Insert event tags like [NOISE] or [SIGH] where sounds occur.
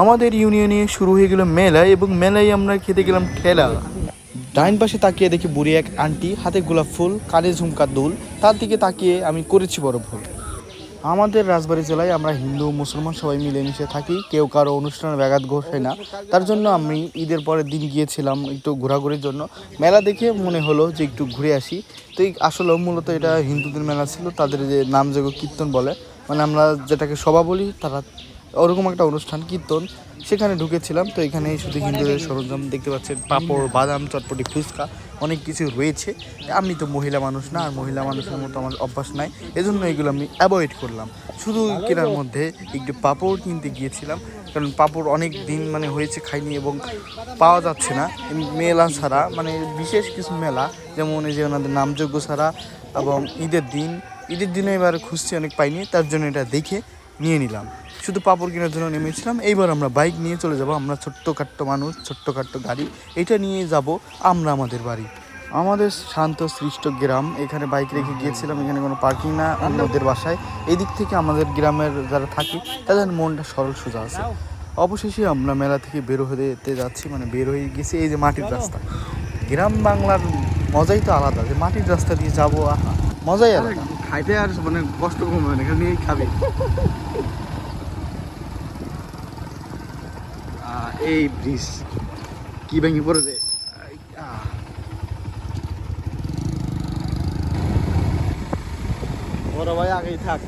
আমাদের ইউনিয়নে শুরু হয়ে গেল মেলা এবং মেলায় আমরা খেতে গেলাম ঠেলা। ডাইন পাশে তাকিয়ে দেখি বুড়ি এক আন্টি, হাতে গোলাপ ফুল, কানে ঝুমকা দুল। তার দিকে তাকিয়ে আমি করেছি বড় ভুল। আমাদের রাজবাড়ি জেলায় আমরা হিন্দু, মুসলমান সবাই মিলেমিশে থাকি, কেউ কারও অনুষ্ঠানে ব্যাঘাত ঘটে না। তার জন্য আমি ঈদের পরের দিন গিয়েছিলাম একটু ঘোরাঘুরির জন্য। মেলা দেখে মনে হলো যে একটু ঘুরে আসি। তো আসলে মূলত এটা হিন্দুদের মেলা ছিল, তাদের যে নামযোগ্য কীর্তন বলে মানে আমরা যেটাকে সভা বলি, তারা ওরকম একটা অনুষ্ঠান, কীর্তন, সেখানে ঢুকেছিলাম। তো এখানে শুধু হিন্দুদের সরঞ্জাম দেখতে পাচ্ছেন, পাঁপড়, বাদাম, চটপটি, ফুচকা, অনেক কিছু রয়েছে। আমি তো মহিলা মানুষ না, আর মহিলা মানুষের মতো আমার অভ্যাস নাই। এজন্য এগুলো আমি অ্যাভয়েড করলাম। শুধু কেনার মধ্যে একটু পাঁপড় কিনতে গিয়েছিলাম, কারণ পাঁপড় অনেক দিন মানে হয়েছে খাইনি এবং পাওয়া যাচ্ছে না। মেলা ছাড়া মানে বিশেষ কিছু মেলা, যেমন এই যে ওনাদের নামযোগ্য ছাড়া এবং ঈদের দিন। ঈদের দিনে এবার খুঁজছি, অনেক পাইনি, তার জন্য এটা দেখে নিয়ে নিলাম। শুধু পাপড় কেনার জন্য নেমেছিলাম। এইবার আমরা বাইক নিয়ে চলে যাব। আমরা ছোট্টখাট্ট মানুষ, ছোট্টখাট্ট গাড়ি। এটা নিয়ে যাব আমরা আমাদের বাড়ি। আমাদের শান্ত, সৃষ্ট গ্রাম। এখানে বাইক রেখে গিয়েছিলাম। এখানে কোনো পার্কিং না অন্যদের বাসায়। এই দিক থেকে আমাদের গ্রামের যারা থাকি, তাদের মনটা সরল সোজা আছে। অবশেষে আমরা মেলা থেকে বের হতে যাচ্ছি। মানে বের হয়ে গেছি। এই যে মাটির রাস্তা। গ্রাম বাংলার মজাই তো আলাদা যে মাটির রাস্তা দিয়ে যাব মজাই আলাদা। খাইতে আর মানে কষ্ট কম হবে না এখানে খাবে। [LAUGHS] এই ব্রিজ কি ভেঙে পড়ে বড় ভাই আগেই থাক।